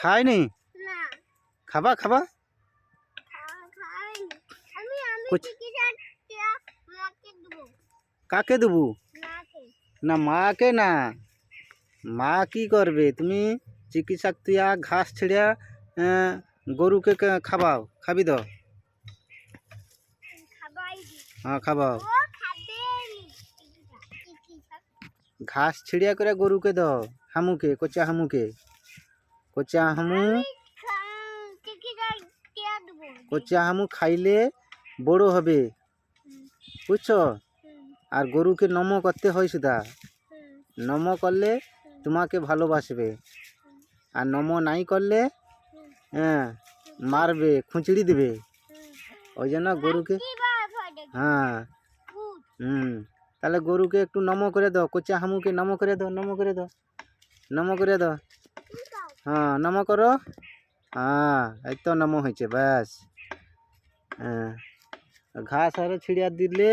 খায়নি? না। খাবা খাবা? কাকে দেবো? না মাকে না। মা কি করবে? তুমি চিকিৎসা তুইয়া ঘাস ছিঁড়িয়া গরুকে খাবাও খাবি তো? হ্যাঁ খাবাও। ঘাস ছিঁড়িয়া করে গরুকে দাও হামুকে কচা হামুকে। কচা হামু। কচা হামু খাইলে বড় হবে। বুঝছ? আর গরুকে নম করতে হয় সুদা নম করলে তোমাকে ভালোবাসবে। আর নম নাই করলে হ্যাঁ মারবে, খুঁচড়ি দেবে। ওই জন্য গরুকে হ্যাঁ হুম, তাহলে গরুকে একটু নম করে দাও। কচা হামুকে নম করে দাও, নম করে দাও। নম করে দাও। হ্যাঁ নম করো। হ্যাঁ এই তো নম হয়েছে, ব্যাস। হ্যাঁ ঘাস আরও ছিড়িয়া দিলে,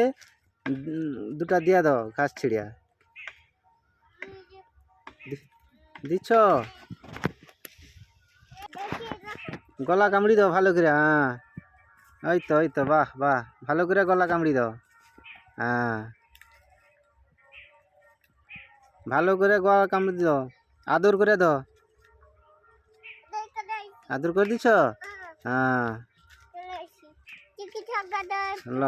দুটা দিয়া দাও, ঘাস ছিড়িয়া। দিচ্ছ গলা কামড়ি দাও ভালো করে হ্যাঁ। ওই তো ওই তো, বাহ বাহ, ভালো করে গলা কামড়ি দাও হ্যাঁ। ভালো করে গলা কামড়ি দাও, আদর করে দাও। আদর করে দিছ? হ্যাঁ। ল।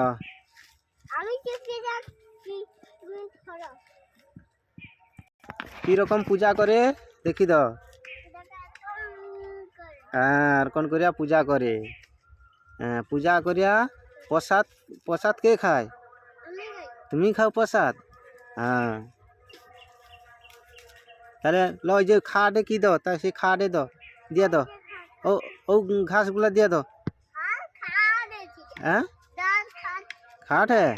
কীরকম পূজা করে, দেখি করো। হ্যাঁ আর কোন পূজা করে? হ্যাঁ পূজা করিয়া প্রসাদ প্রসাদ কে খায়? তুমি খাও প্রসাদ? হ্যাঁ। তাহলে ল যে খাটে কি দাও? তা সেই খাটে দিয়ে দাও। ও ও ঘাসগুলা দিয়ে দাও। হ্যাঁ? খাট হ্যাঁ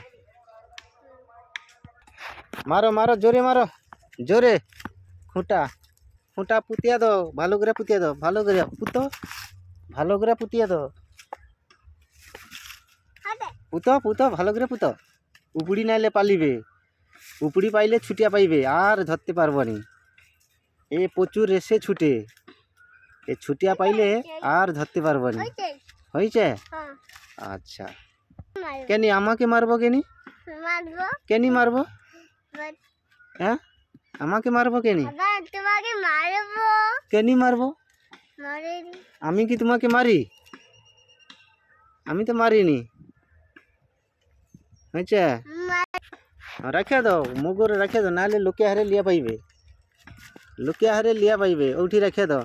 মারো মারো জোরে মারো। জোরে। খুঁটা। খুঁটা পুতিয়া দাও ভালো করে পুতিয়া দাও ভালো করে পুতো। ভালো করে পুতিয়া দাও। পুতো পুতো ভালো করে পুতো। উপড়ি নাইলে পালিবে। উপড়ি পাইলে ছুটিয়া পাইবে আর ধরতে পারব নি। এ প্রচুর এসে ছুটে। এ ছুটিয়া পাইলে আর ধরতে পারব নি। হয়েছে হ্যাঁ। আচ্ছা। কেনি আমাকে মারবো কেনি? কেনি মারবো? হ্যাঁ? আমাকে মারবো কেনি? কেনি মারবো? মারে আমি কি তোমাকে মারি? আমি তো মারিনি। হয়েছে রাখে দাও মুগুরে রাখে দাও নাহলে লোকে হারে লিয়া পাইবে। লোকে হারে লিয়া পাইবে ওইটি রাখে দাও।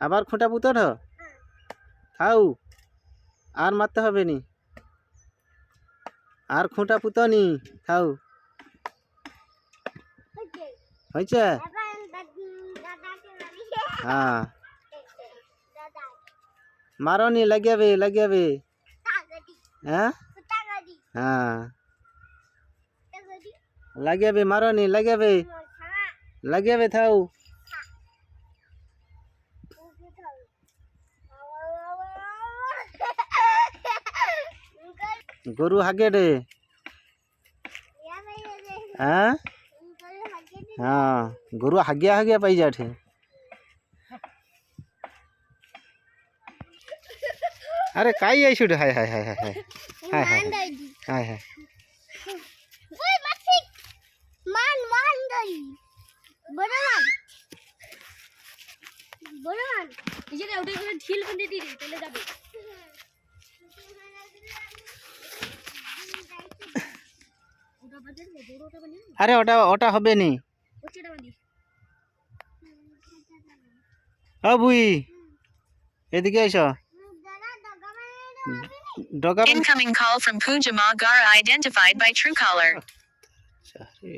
আবার খুঁটা পুতর? থাউ, আর মারতে হবে নি। আর খুঁটা পুতনি থাউ। হয়েছে? হ্যাঁ। মারনি, লাগিয়াবে লাগিয়াবে। হ্যাঁ? হ্যাঁ। লাগিয়াবে, মারনি, লাগিয়াবে। লাগিয়াবে, থাউ। গরু হাগে রে হ্যাঁ হ্যাঁ গরু হাগিয়া হাগিয়া পাই যাঠে আরে কাই আইছু রে হায় হায় হায় হায় হায় হায় হায় হায় হায় মান মান দই বড় মান বড় মান এই যে ওটা করে ঢিল বেঁধে দিবি তাহলে যাবে আরে ওটা ওটা হবে নি ওটা বাঁধি ও বুই এদিকে এসো দাদা দাদা মানে ডগা Incoming call from Pujama Gara identified by Truecaller. আরে